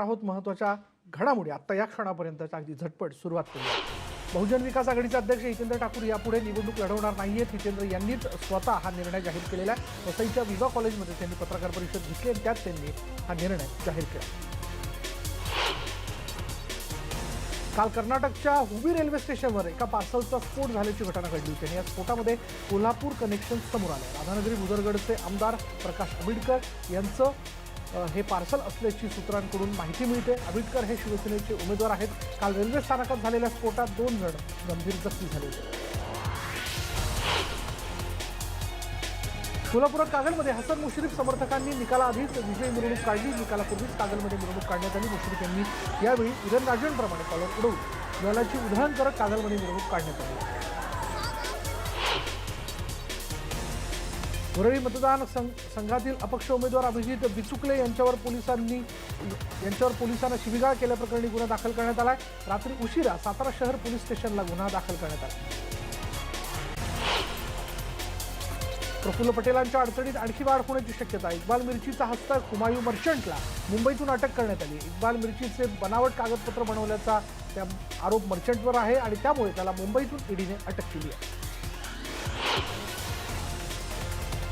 आहोत महत्त्वाच्या घडामोडी. आत्ता या क्षणापर्यंतच्या अगदी झटपट सुरुवात केली बहुजन विकास आघाडीचे अध्यक्ष हितेंद्र ठाकूर यापुढे निवडणूक लढवणार नाहीयेत. हितेंद्र यांनीच स्वतः हा निर्णय जाहीर केलेला आहे. वसईच्या विवा कॉलेजमध्ये त्यांनी पत्रकार परिषद घेतली आणि त्यात त्यांनी हा निर्णय जाहीर केला. काल कर्नाटकच्या हुबी रेल्वे स्टेशनवर एका पार्सलचा स्फोट झाल्याची घटना घडली होती आणि या स्फोटामध्ये कोल्हापूर कनेक्शन समोर आलं राधानगरी भुदरगडचे आमदार प्रकाश आंबेडकर यांचं हे पार्सल असल्याची सूत्रांकडून माहिती मिळते. आंबेडकर हे शिवसेनेचे उमेदवार आहेत. काल रेल्वे स्थानकात झालेल्या स्फोटात दोन जण गंभीर जखमी झाले होते. कोल्हापुरात कागलमध्ये हसन मुश्रीफ समर्थकांनी निकालाआधीच विजय मिरवणूक काढली. निकालापूर्वीच कागलमध्ये मिरवणूक काढण्यात आली. मुश्रीफ यांनी यावेळी उदयनराजेंप्रमाणे कॉलर उडवून जलाची उधळण करत कागलमध्ये मिरवणूक काढण्यात आली. वरळी मतदान संघ संघातील अपक्ष उमेदवार अभिजित बिचुकले यांच्यावर पोलिसांनी यांच्यावर पोलिसांना शिबिगाळ केल्याप्रकरणी गुन्हा दाखल करण्यात आला आहे रात्री उशिरा सातारा शहर पोलीस स्टेशनला गुन्हा दाखल करण्यात आला. प्रफुल्ल पटेलांच्या अडचणीत आणखी वाढ होण्याची शक्यता. इक्बाल मिरचीचा हस्तक हुमायू मर्चंटला मुंबईतून अटक करण्यात आली. इक्बाल मिरचीचे बनावट कागदपत्र बनवल्याचा त्या आरोप मर्चंटवर आहे आणि त्यामुळे त्याला मुंबईतून ईडीने अटक केली आहे.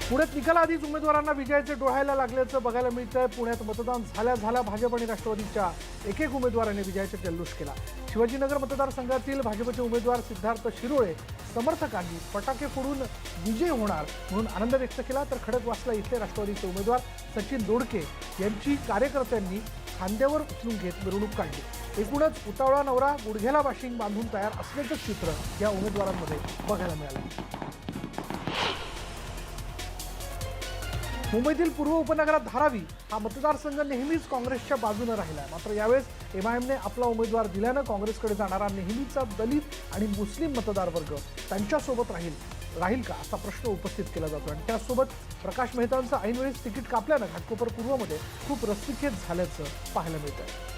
पुण्यात निकालाआधीच उमेदवारांना विजयाचे डोहायला लागल्याचं बघायला मिळतंय. पुण्यात मतदान झाल्या झाल्या भाजप आणि राष्ट्रवादीच्या एक एक उमेदवारांनी विजयाचा जल्लोष केला. शिवाजीनगर मतदारसंघातील भाजपचे उमेदवार सिद्धार्थ शिरोळे समर्थकांनी फटाके फोडून विजय होणार म्हणून आनंद व्यक्त केला. तर खडकवासला इथले राष्ट्रवादीचे उमेदवार सचिन दोडके यांची कार्यकर्त्यांनी खांद्यावर उचलून घेत मिरवणूक काढली. एकूणच उतावळा नवरा गुडघ्याला वाशिंग बांधून तयार असल्याचं चित्र या उमेदवारांमध्ये बघायला मिळालं. मुंबईतील पूर्व उपनगरात धारावी हा मतदारसंघ नेहमीच काँग्रेसच्या बाजूने राहिला आहे मात्र यावेळेस एमआयएमने आपला उमेदवार दिल्यानं काँग्रेसकडे जाणारा नेहमीचा दलित आणि मुस्लिम मतदार वर्ग त्यांच्यासोबत राहील. राहील का? असा प्रश्न उपस्थित केला जातो. आणि त्यासोबत प्रकाश मेहतांचं ऐनवेळीच तिकीट कापल्यानं घाटकोपर पूर्वमध्ये खूप रस्तिखेत झाल्याचं पाहायला मिळतं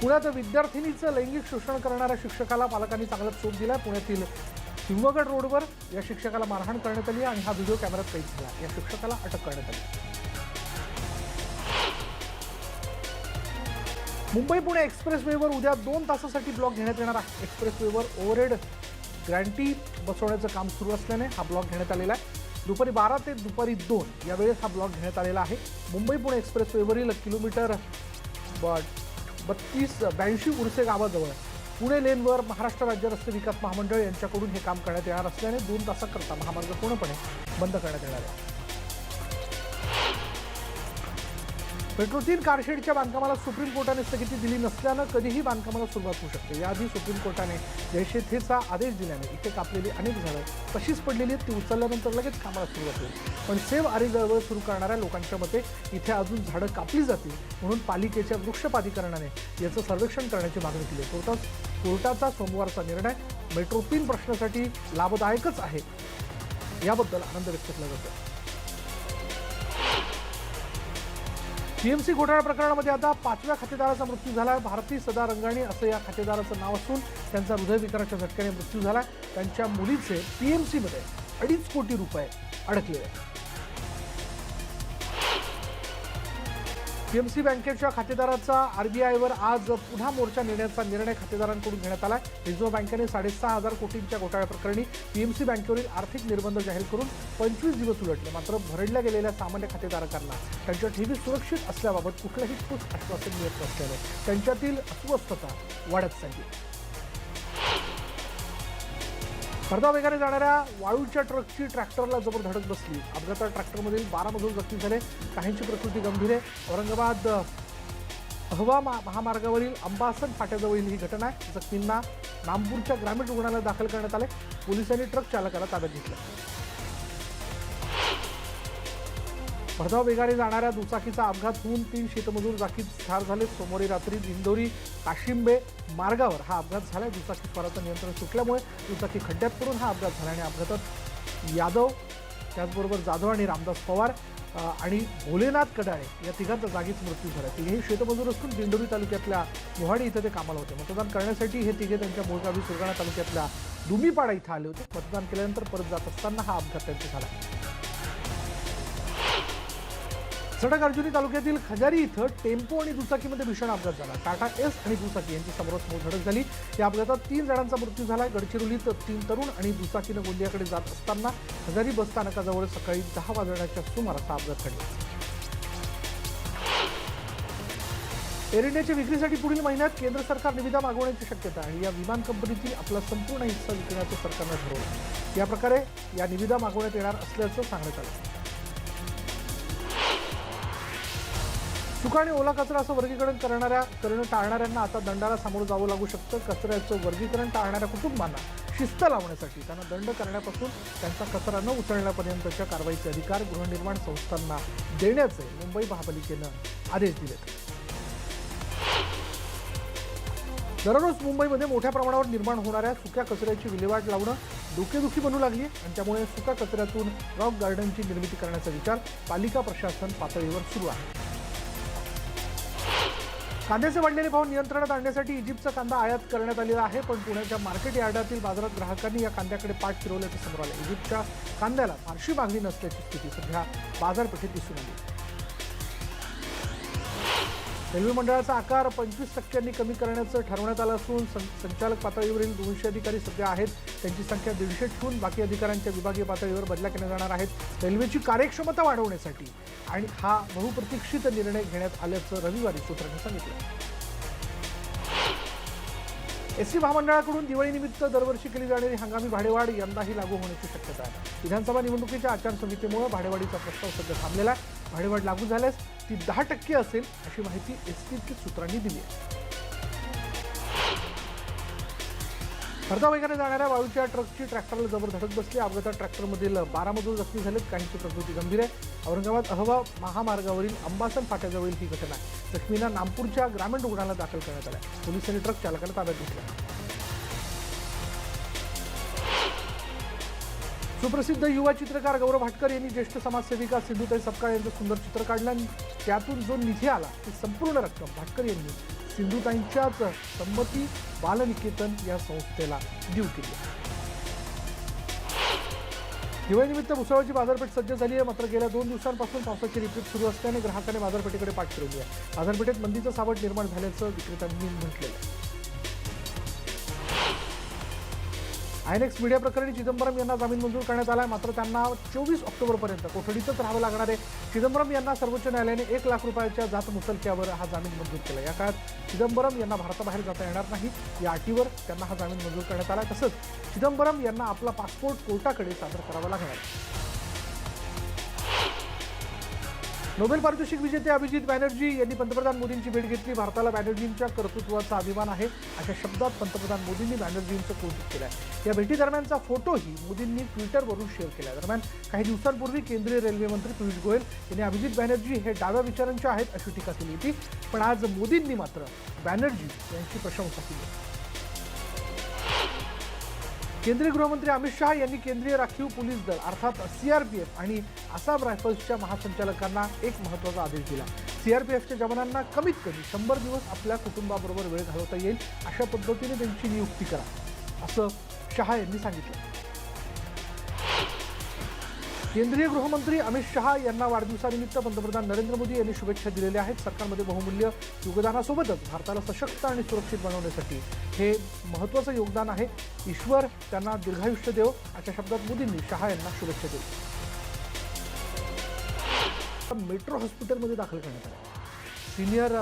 पुण्यात विद्यार्थिनीचं लैंगिक शोषण करणाऱ्या शिक्षकाला पालकांनी चांगला चोप दिला पुण्यातील सिंहगड रोडवर या शिक्षकाला मारहाण करण्यात आली आणि हा व्हिडिओ कॅमेऱ्यात कैद झाला. या शिक्षकाला अटक करण्यात आली. मुंबई पुणे एक्सप्रेसवेवर उद्या दोन तासासाठी ब्लॉक घेण्यात येणार आहे. एक्सप्रेसवेवर ओव्हरहेड ग्रँटी बसवण्याचं काम सुरू असल्याने हा ब्लॉक घेण्यात आलेला आहे. दुपारी बारा ते दुपारी दोन या वेळेस हा ब्लॉक घेण्यात आलेला आहे. मुंबई पुणे एक्सप्रेसवेवरील किलोमीटर ब- बत्तीस ब्याऐंशी उर्से गावाजवळ पुणे लेनवर महाराष्ट्र राज्य रस्ते विकास महामंडळ यांच्याकडून हे काम करण्यात येणार असल्याने दोन तासाकरता महामार्ग पूर्णपणे बंद करण्यात येणार आहे मेट्रो तीन कारशेडच्या बांधकामाला सुप्रीम कोर्टाने स्थगिती दिली नसल्यानं कधीही बांधकामाला सुरुवात होऊ शकते. याआधी सुप्रीम कोर्टाने जयशेथेचा आदेश दिल्याने इथे कापलेली अनेक झाडं तशीच पडलेली आहेत ती उचलल्यानंतर लगेच कामाला सुरुवात होईल. पण सेव आरे चळवळ सुरू करणाऱ्या लोकांच्या मते इथे अजून झाडं कापली जातील म्हणून पालिकेच्या वृक्षपातीकरणाने याचं सर्वेक्षण करण्याची मागणी केली. आहे. कोर्टात कोर्टाचा सोमवारचा निर्णय मेट्रो तीन प्रश्नासाठी लाभदायकच आहे. याबद्दल आनंद व्यक्त केला जातो. टीएमसी घोटाळा प्रकरणामध्ये आता पाचव्या खातेदाराचा मृत्यू झाला. आहे भारती सदा रंगाणी असं या खातेदाराचं नाव असून त्यांचा हृदयविकाराच्या झटक्याने मृत्यू झाला. त्यांच्या मुलीचे पीएमसीमध्ये अडीच कोटी रुपये अडकले पीएमसी बँकेच्या खातेदाराचा आरबीआयवर आज पुन्हा मोर्चा नेण्याचा निर्णय खातेदारांकडून घेण्यात आला रिझर्व्ह बँकेने साडेसहा हजार कोटींच्या घोटाळ्याप्रकरणी पीएमसी बँकेवरील आर्थिक निर्बंध जाहीर करून पंचवीस दिवस उलटले मात्र भरडल्या गेलेल्या सामान्य खातेधारकांना त्यांच्या ठेवी सुरक्षित असल्याबाबत कुठलंही ठोस आश्वासन मिळत नसल्याने त्यांच्यातील अस्वस्थता वाढत चालली. भरधाव वेगाने जाणाऱ्या वाळूच्या ट्रकची ट्रॅक्टरला जबर धडक बसली. अपघातात ट्रॅक्टरमधील बारा मजूर जखमी झाले. काहींची प्रकृती गंभीर आहे. औरंगाबाद अहवा महामार्गावरील अंबासन फाट्याजवळील ही घटना आहे. जखमींना नामपूरच्या ग्रामीण रुग्णालयात दाखल करण्यात आले. पोलिसांनी ट्रक चालकाला ताब्यात घेतलं. भरधाव वेगाने जाणाऱ्या दुचाकीचा अपघात होऊन तीन शेतमजूर जागीत ठार झाले. सोमवारी रात्री दिंडोरी काशिंबे मार्गावर हा अपघात झाला दुचाकी स्वाराचं नियंत्रण सुटल्यामुळे दुचाकी खड्ड्यात पडून हा अपघात झाला आणि अपघातात यादव त्याचबरोबर जाधव आणि रामदास पवार आणि भोलेनाथ कडाळे या तिघांचा जागीच मृत्यू झाला. तिघेही शेतमजूर असून दिंडोरी तालुक्यातल्या मोहाडी इथं ते कामाला होते. मतदान करण्यासाठी हे तिघे त्यांच्या मूळगावी सुरगाणा तालुक्यातल्या दुमीपाडा इथं आले होते. मतदान केल्यानंतर परत जात असताना हा अपघात त्यांचा झाला. सडक अर्जुनी तालुक्यातील खजारी इथं टेम्पो आणि दुचाकीमध्ये भीषण अपघात झाला. टाटा एस आणि दुचाकी यांची समोरासमोर धडक झाली. या अपघातात तीन जणांचा मृत्यू झाला गडचिरोलीत तीन तरुण आणि दुचाकीनं गोंदियाकडे जात असताना खजारी बस स्थानकाजवळ सकाळी दहा वाजण्याच्या सुमारास हा अपघात घडला. एअर इंडियाच्या विक्रीसाठी पुढील महिन्यात केंद्र सरकार निविदा मागवण्याची शक्यता आणि या विमान कंपनीतील आपला संपूर्ण हिस्सा विकण्याचं सरकारनं ठरवलं. या प्रकारे या निविदा मागवण्यात येणार असल्याचं सांगण्यात आलं. सुका आणि ओला कचरा असं वर्गीकरण करणाऱ्या करणं टाळणाऱ्यांना आता दंडाला सामोरं जावं लागू शकतं. कचऱ्याचं वर्गीकरण टाळणाऱ्या कुटुंबांना शिस्त लावण्यासाठी त्यांना दंड करण्यापासून त्यांचा कचरा न उचलण्यापर्यंतच्या कारवाईचे अधिकार गृहनिर्माण संस्थांना देण्याचे मुंबई महापालिकेनं आदेश दिलेत. दररोज मुंबईमध्ये मोठ्या प्रमाणावर निर्माण होणाऱ्या सुक्या कचऱ्याची विल्हेवाट लावणं डोकेदुखी बनू लागली आहे आणि त्यामुळे सुक्या कचऱ्यातून रॉक गार्डनची निर्मिती करण्याचा विचार पालिका प्रशासन पातळीवर सुरू आहे. कांद्याचे वाढलेले भाव नियंत्रणात आणण्यासाठी इजिप्तचा कांदा आयात करण्यात आलेला आहे पण पुण्याच्या मार्केट यार्डातील बाजारात ग्राहकांनी या कांद्याकडे पाठ फिरवल्याचं समोर आलं. इजिप्तच्या कांद्याला फारशी मागणी नसल्याची स्थिती सध्या बाजारपेठेत दिसून आली. रेल्वे मंडळाचा आकार पंचवीस टक्क्यांनी कमी करण्याचं ठरवण्यात आलं असून सं- संचालक पातळीवरील दोनशे अधिकारी सध्या आहेत. त्यांची संख्या दीडशे ठेवून बाकी अधिकाऱ्यांच्या विभागीय पातळीवर बदल्या केल्या जाणार आहेत. रेल्वेची कार्यक्षमता वाढवण्यासाठी आणि हा बहुप्रतीक्षित निर्णय घेण्यात आल्याचं रविवारी सूत्रांनी सांगितलं. एस टी महामंडळाकडून दिवाळीनिमित्त दरवर्षी केली जाणारी हंगामी भाडेवाढ यंदाही लागू होण्याची शक्यता आहे. विधानसभा निवडणुकीच्या आचारसंहितेमुळे भाडेवाढीचा प्रस्ताव सध्या थांबलेला आहे. भाडेवाढ लागू झाल्यास ती दहा टक्के असेल अशी माहिती एस टी सूत्रांनी दिली आहे. भरधाव जाणाऱ्या वाळूच्या ट्रकची ट्रॅक्टरला जबर धडक बसली. अपघातात ट्रॅक्टरमधील बारा मजूर जखमी झालेत. काहींची प्रकृती गंभीर आहे. औरंगाबाद अहवा महामार्गावरील अंबासन फाट्याजवळील ही घटना आहे. जखमींना नागपूरच्या ग्रामीण रुग्णालयात दाखल करण्यात आल्या पोलिसांनी ट्रक चालकाला ताब्यात घेतलं सुप्रसिद्ध युवा चित्रकार गौरव भाटकर यांनी ज्येष्ठ समाजसेविका सिंधुताई सपकाळ यांचं सुंदर चित्र काढलं आणि त्यातून जो निधी आला ती संपूर्ण रक्कम भाटकर यांनी सिंधुताईंच्याच संमती बालनिकेतन या संस्थेला देऊ केली. दिवाळीनिमित्त भुसावळची बाजारपेठ सज्ज झाली आहे. मात्र गेल्या दोन दिवसांपासून पावसाची रिपीट सुरू असल्याने ग्राहकांनी बाजारपेठेकडे पाठ फिरवली आहे. बाजारपेठेत मंदीचं सावट निर्माण झाल्याचं विक्रेत्यांनी म्हटलेलं आयएनएक्स मीडिया प्रकरणी चिदंबरम यांना जामीन मंजूर करण्यात आला आहे. मात्र त्यांना चोवीस ऑक्टोबरपर्यंत कोठडीतच राहावं लागणार आहे. चिदंबरम यांना सर्वोच्च न्यायालयाने एक लाख रुपयाच्या जात मुचलक्यावर हा जामीन मंजूर केला. या काळात चिदंबरम यांना भारताबाहेर जाता येणार नाही. या अटीवर त्यांना हा जामीन मंजूर करण्यात आला आहे. तसंच चिदंबरम यांना आपला पासपोर्ट कोर्टाकडे सादर करावा लागणार नोबेल पारितोषिक विजेते अभिजित बॅनर्जी यांनी पंतप्रधान मोदींची भेट घेतली. भारताला बॅनर्जींच्या कर्तृत्वाचा अभिमान आहे. अशा शब्दात पंतप्रधान मोदींनी बॅनर्जींचं कौतुक केलं आहे या भेटीदरम्यानचा फोटोही मोदींनी ट्विटरवरून शेअर केला आहे दरम्यान काही दिवसांपूर्वी केंद्रीय रेल्वे मंत्री पियुष गोयल यांनी अभिजित बॅनर्जी हे डाव्या विचारांचे आहेत अशी टीका केली होती. पण आज मोदींनी मात्र बॅनर्जी यांची प्रशंसा केली. आहे. केंद्रीय गृहमंत्री अमित शहा यांनी केंद्रीय राखीव पोलीस दल अर्थात सीआरपीएफ आणि आसाम रायफल्सच्या महासंचालकांना एक महत्त्वाचा आदेश दिला. सीआरपीएफच्या जवानांना कमीत कमी शंभर दिवस आपल्या कुटुंबाबरोबर वेळ घालवता येईल अशा पद्धतीने त्यांची नियुक्ती करा असं शहा यांनी सांगितलं. केंद्रीय गृहमंत्री अमित शहा यांना वाढदिवसानिमित्त पंतप्रधान नरेंद्र मोदी यांनी शुभेच्छा दिलेल्या आहेत. सरकारमध्ये बहुमूल्य योगदानासोबतच भारताला सशक्त आणि सुरक्षित बनवण्यासाठी हे महत्त्वाचं योगदान आहे. ईश्वर त्यांना दीर्घायुष्य देव. अशा शब्दात मोदींनी शहा यांना शुभेच्छा दिली मेट्रो हॉस्पिटलमध्ये दाखल करण्यात आलं. सिनियर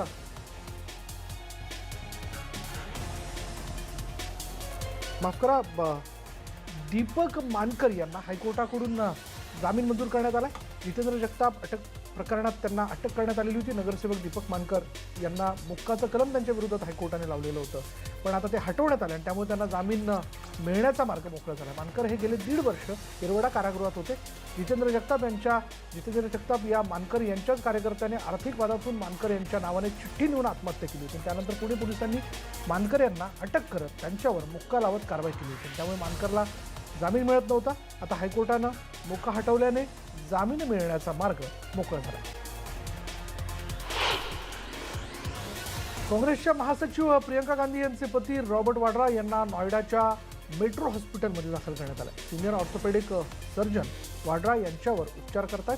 माफ करा ब- दीपक मानकर यांना हायकोर्टाकडून जामीन मंजूर करण्यात आला जितेंद्र जगताप अटक प्रकरणात त्यांना अटक करण्यात आलेली होती. नगरसेवक दीपक मानकर यांना मुक्काचं कलम त्यांच्या विरोधात हायकोर्टाने लावलेलं होतं. पण आता ते हटवण्यात आलं आणि त्यामुळे त्यांना जामीन मिळण्याचा मार्ग मोकळा झाला. मानकर हे गेले दीड वर्ष येरवडा कारागृहात होते. जितेंद्र जगताप यांच्या जितेंद्र जगताप या मानकर यांच्याच कार्यकर्त्याने आर्थिक वादातून मानकर यांच्या नावाने चिठ्ठी नेऊन आत्महत्या केली होती. त्यानंतर पुणे पोलिसांनी मानकर यांना अटक करत त्यांच्यावर मुक्का लावत कारवाई केली होती. त्यामुळे मानकरला जामीन मिळत नव्हता. आता हायकोर्टानं मोका हटवल्याने जामीन मिळण्याचा मार्ग मोकळा झाला. काँग्रेसच्या महासचिव प्रियंका गांधी यांचे पती रॉबर्ट वाड्रा यांना नॉयडाच्या मेट्रो हॉस्पिटलमध्ये दाखल करण्यात आलं सिनियर ऑर्थोपेडिक सर्जन वाड्रा यांच्यावर उपचार करतात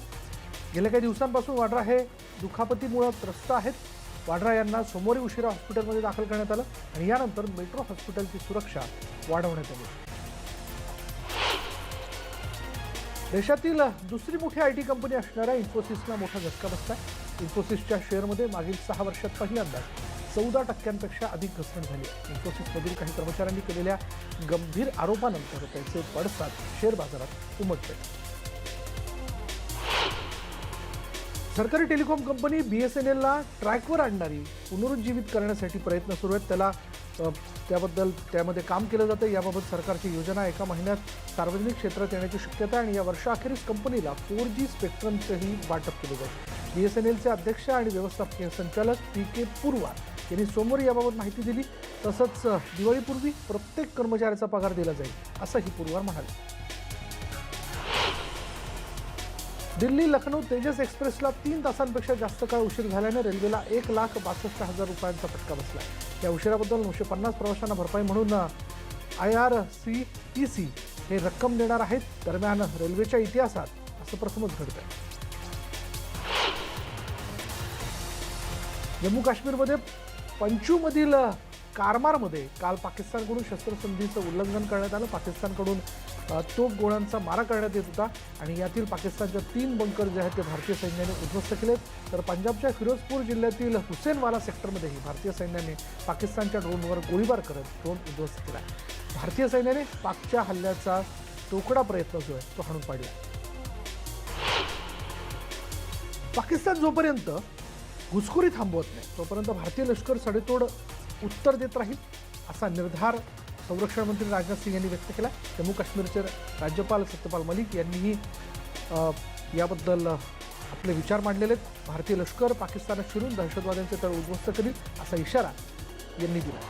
गेल्या काही दिवसांपासून वाड्रा हे दुखापतीमुळं त्रस्त आहेत. वाड्रा यांना सोमवारी उशिरा हॉस्पिटलमध्ये दाखल करण्यात आलं आणि यानंतर मेट्रो हॉस्पिटलची सुरक्षा वाढवण्यात आली. देशातील दुसरी मोठी आय टी कंपनी असणाऱ्या इन्फोसिसला मोठा झटका बसला. इन्फोसिसच्या शेअरमध्ये मागील सहा वर्षात पहिल्यांदाच चौदा टक्क्यांपेक्षा अधिक घसरण झाली. आहे इन्फोसिसमधील काही कर्मचाऱ्यांनी केलेल्या गंभीर आरोपानंतर त्याचे पडसाद शेअर बाजारात उमटले. सरकारी telecom company B S N एलला ट्रॅकवर आणणारी पुनरुज्जीवित करण्यासाठी प्रयत्न सुरू आहेत. त्याला त्याबद्दल त्यामध्ये काम केलं जातं. याबाबत सरकारची योजना एका महिन्यात सार्वजनिक क्षेत्रात येण्याची शक्यता आणि या वर्षाअखेरीस कंपनीला फोर जी स्पेक्ट्रमचंही वाटप केलं जाईल. बी एस एन एलचे अध्यक्ष आणि व्यवस्थापकीय संचालक पी के पूर्वा यांनी सोमवारी याबाबत माहिती दिली. तसंच दिवाळीपूर्वी प्रत्येक कर्मचाऱ्याचा पगार दिला जाईल असंही पूर्वार म्हणाले. दिल्ली लखनौ तेजस एक्सप्रेसला तीन तासांपेक्षा जास्त काळ उशीर झाल्याने रेल्वेला एक लाख बासष्ट हजार रुपयांचा फटका बसला. या उशिराबद्दल नऊशे पन्नास प्रवाशांना भरपाई म्हणून I R C T C हे रक्कम देणार आहेत. दरम्यान रेल्वेच्या इतिहासात असं प्रथमच घडत आहे जम्मू काश्मीरमध्ये पंचूमधील कारमारमध्ये काल पाकिस्तानकडून शस्त्रसंधीचं उल्लंघन करण्यात आलं. पाकिस्तानकडून तोफ गोळ्यांचा मारा करण्यात येत होता आणि यातील पाकिस्तानच्या तीन बंकर जे आहेत ते भारतीय सैन्याने उद्ध्वस्त केलेत. तर पंजाबच्या फिरोजपूर जिल्ह्यातील हुसेनवाला सेक्टरमध्येही भारतीय सैन्याने पाकिस्तानच्या ड्रोनवर गोळीबार करत ड्रोन उद्ध्वस्त केला. भारतीय सैन्याने पाकच्या हल्ल्याचा तोकडा प्रयत्न जो आहे तो हाणून पाडला. पाकिस्तान जोपर्यंत घुसखोरी थांबवत नाही तोपर्यंत भारतीय लष्कर सडेतोड उत्तर देत राहील असा निर्धार संरक्षण मंत्री राजनाथ सिंग यांनी व्यक्त केला. जम्मू काश्मीरचे राज्यपाल सत्यपाल मलिक यांनीही याबद्दल आपले विचार मांडलेले आहेत. भारतीय लष्कर पाकिस्तानात शिरून दहशतवाद्यांचे तळ उद्ध्वस्त करील असा इशारा यांनी दिला.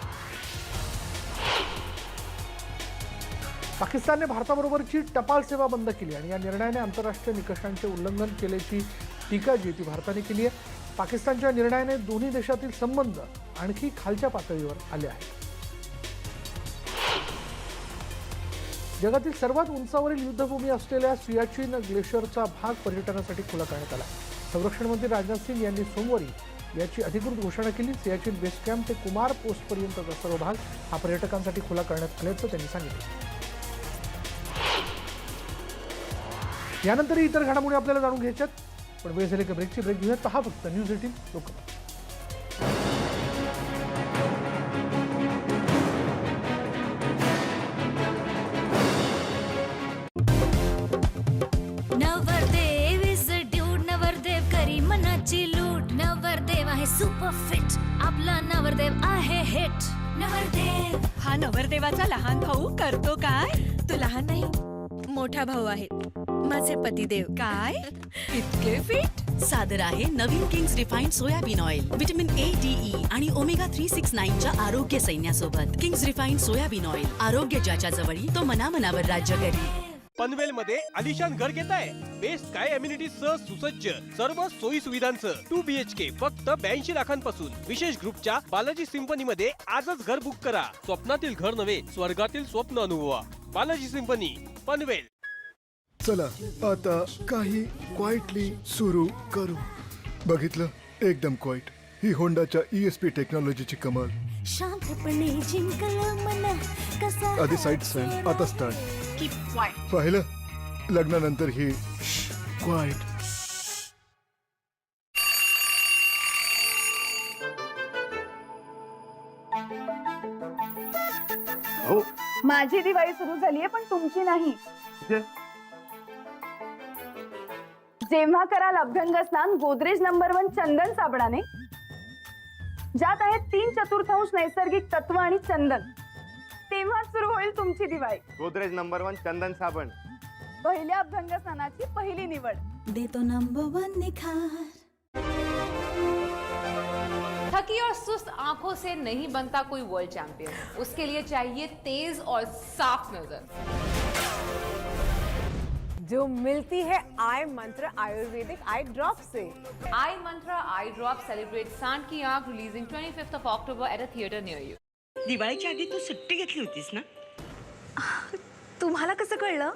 पाकिस्तानने भारताबरोबरची टपाल सेवा बंद केली आणि या निर्णयाने आंतरराष्ट्रीय निकषांचे उल्लंघन केल्याची टीका जी ती भारताने केली आहे. पाकिस्तानच्या निर्णयाने दोन्ही देशातील संबंध आणखी खालच्या पातळीवर आले आहेत. जगातील सर्वात उंचावरील युद्धभूमी असलेल्या सियाचीन ग्लेशियरचा भाग पर्यटनासाठी खुला करण्यात आला. संरक्षण मंत्री राजनाथ सिंग यांनी सोमवारी याची अधिकृत घोषणा केली. सियाचीन बेस कॅम्प ते कुमार पोस्टपर्यंतचा सर्व भाग हा पर्यटकांसाठी खुला करण्यात आल्याचं त्यांनी सांगितलं. यानंतरही इतर घडामोडी आपल्याला जाणून घ्यायच्यात. पण वेळ झाली की ब्रेकची ब्रेक घेऊयात. पहा फक्त न्यूज एटीन लोकमत. फिट आपला नवरदेव आहे हिट नवरदेव. हा नवरदेवाचा लहान भाऊ करतो काय? तो लहान नाही मोठा भाऊ आहे. माझे पतिदेव. काय? इतके फिट सादर आहे नवीन Kings refined soybean oil vitamin A D E आणि ओमेगा थ्री सिक्स नाईनच्या आरोग्य सैन्यासोबत. किंग्स रिफाईंड सोयाबीन ऑइल आरोग्य ज्याच्या जवळी तो मनामनावर राज्य करी पनवेल मध्ये आलिशान घर घेत आहे. बेस्ट काय अम्युनिटी सह सुसज्ज सर्व सोयी सुविधांचं टू बी एच के फक्त ब्याऐंशी लाखांपासून. विशेष ग्रुपच्या बालाजी सिंपनी मध्ये आजच घर बुक करा. स्वप्नातील घर नव्हे स्वर्गातील स्वप्न अनुभवा. बालाजी सिंपनी पनवेल. चला आता काही क्वाइटली सुरू करू. बघितलं? एकदम क्वाईट ही होंडाच्या ई एस पी टेक्नॉलॉजीची कमाल. शांतपणे जिंकलं मन. कसा आधी साईड स्टँड आता पाहिलं? लग्नानंतर ही क्वाईट माझी दिवाळी सुरू झालीये पण तुमची नाही. जेव्हा कराल अभ्यंग स्नान गोदरेज नंबर वन चंदन साबणाने. ज्यात आहेत तीन चतुर्थांश नैसर्गिक तत्व आणि चंदन. तेव्हा सुरू होईल तुमची दिवाळी. गोदरेज नंबर वन चंदन साबण. पहिल्या अभ्यंग स्नानाची पहिली निवड. देतो नंबर वन निखार. थकी और सुस्त आंखों से नहीं बनता कोई वर्ल्ड चैंपियन उसके लिए चाहिए तेज और साफ नजर. जो मिलती है eye Mantra ayurvedic eye drop say. Eye Mantra eye drop celebrate Saand Ki Aankh releasing 25th of October at a theater near you. दिवाळीच्या आधी तू सुट्टी घेतली होतीस ना? तुम्हाला कसं कळलं?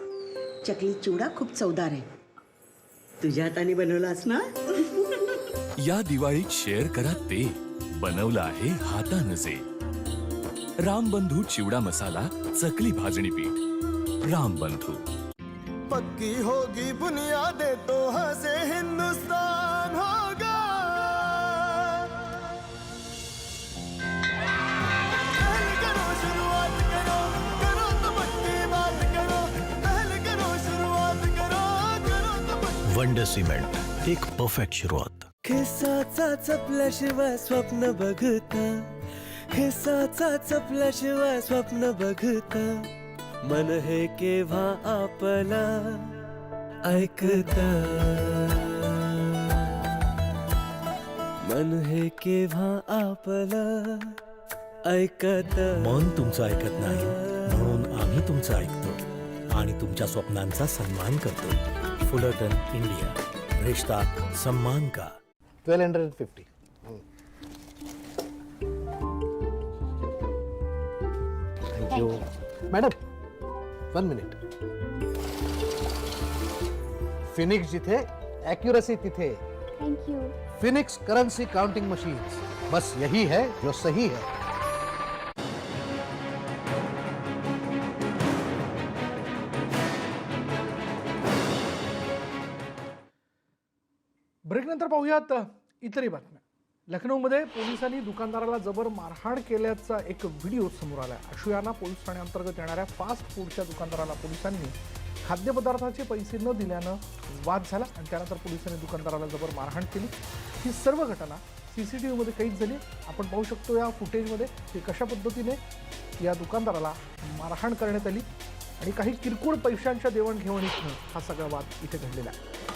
चकली चिवडा खूप चवदार आहे. तुझ्या हाताने बनवलास ना? या दिवाळीत शेअर करा ते. बनवलं आहे हातानं जे रामबंधू चिवडा मसाला चकली भाजणी पीठ. रामबंधू पक्की होगी बुनियादें तो हंसे हिंदुस्तान होगा वंडर सिमेंट एक परफेक्ट सुरुवात. खिसाचा चपल्याशिवाय स्वप्न बघता. खिसाचा चपल्याशिवाय स्वप्न बघता. मन हे केव्हा आपला ऐकता. मन हे केव्हा आपला ऐकत. मन तुमचं ऐकत नाही म्हणून आम्ही तुमचं ऐकतो आणि तुमच्या स्वप्नांचा सन्मान करतो. फुलटन इंडिया रिश्ता सम्मान का twelve hundred fifty thank you madam one minute Phoenix जिथे ॲक्युरसी तिथे you Phoenix currency counting machine बस यही है जो सही है पाहूयात. इतरही बातम्या. लखनौमध्ये पोलिसांनी दुकानदाराला जबर मारहाण केल्याचा एक व्हिडिओ समोर आला अशुयाना पोलीस ठाण्याअंतर्गत येणाऱ्या फास्ट फूडच्या दुकानदाराला पोलिसांनी खाद्यपदार्थाचे पैसे न दिल्यानं वाद झाला आणि त्यानंतर पोलिसांनी दुकानदाराला जबर मारहाण केली. ही सर्व घटना सी सी टी व्हीमध्ये कैद झाली. आपण पाहू शकतो या फुटेजमध्ये की कशा पद्धतीने या दुकानदाराला मारहाण करण्यात आली आणि काही किरकोळ पैशांच्या देवाणघेवाणीतनं हा सगळा वाद इथे घडलेला आहे.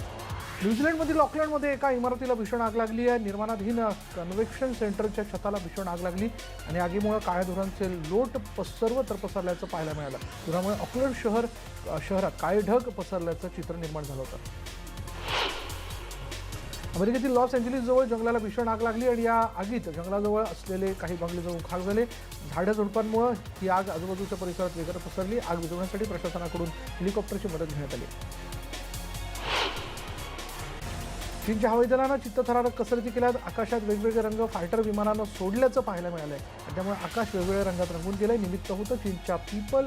न्यूझीलंडमधील ऑकलंडमध्ये एका इमारतीला भीषण आग लागली आहे. निर्माणाधीन कन्व्हेक्शन सेंटरच्या छताला भीषण आग लागली आणि आगीमुळे काळ्या धुरांचे लोट पस सर्वत्र पसरल्याचं पाहायला मिळालं. धुरामुळे ऑकलंड शहर शहरात काळे ढग पसरल्याचं चित्र निर्माण झालं होतं. अमेरिकेतील लॉस एंजलिसजवळ जंगलाला भीषण आग लागली आणि या आगीत जंगलाजवळ असलेले काही बंगले जवळ खाल झाले. झाडं झुडपांमुळे ही आग आजूबाजूच्या परिसरात वेगळं पसरली. आग विझवण्यासाठी प्रशासनाकडून हेलिकॉप्टरची मदत घेण्यात आली. चीनच्या हवाई दलानं चित्तथरारक कसरती केल्यात. आकाशात वेगवेगळे रंग फायटर विमानानं सोडल्याचं पाहायला मिळालंय. आहे त्यामुळे आकाश वेगवेगळ्या रंगात रंगून गेलंय. निमित्त होतं चीनच्या पीपल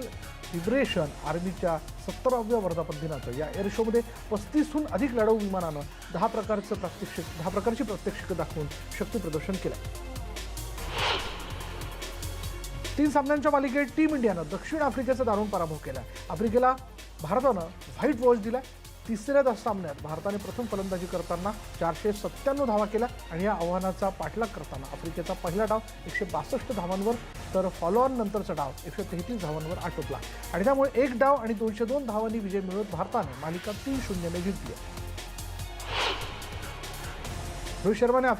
लिबरेशन आर्मीच्या सत्तराव्या वर्धापन दिनाचं. या एअर शोमध्ये पस्तीसहून अधिक लढाऊ विमानानं दहा प्रकारचं प्रात्यक्षिक दहा प्रकारची प्रात्यक्षिकं दाखवून शक्ती प्रदर्शन केलं. तीन सामन्यांच्या मालिकेत टीम इंडियानं दक्षिण आफ्रिकेचा दारुण पराभव केला. आफ्रिकेला भारतानं व्हाईट वॉच दिला. तिसऱ्या सामन्यात भारताने प्रथम फलंदाजी करताना चारशे सत्त्याण्णव धावा केल्या आणि या आव्हानाचा पाठलाग करताना आफ्रिकेचा पहिला डाव एकशे बासष्ट धावांवर तर फॉलोऑन नंतरचा डाव एकशे तेहतीस धावांवर आटोपला. आणि त्यामुळे एक डाव आणि दोनशे दोन धावांनी विजय मिळवत भारताने मालिका तीन शून्यने जिंकली. रोहित शर्माने आफ्रिका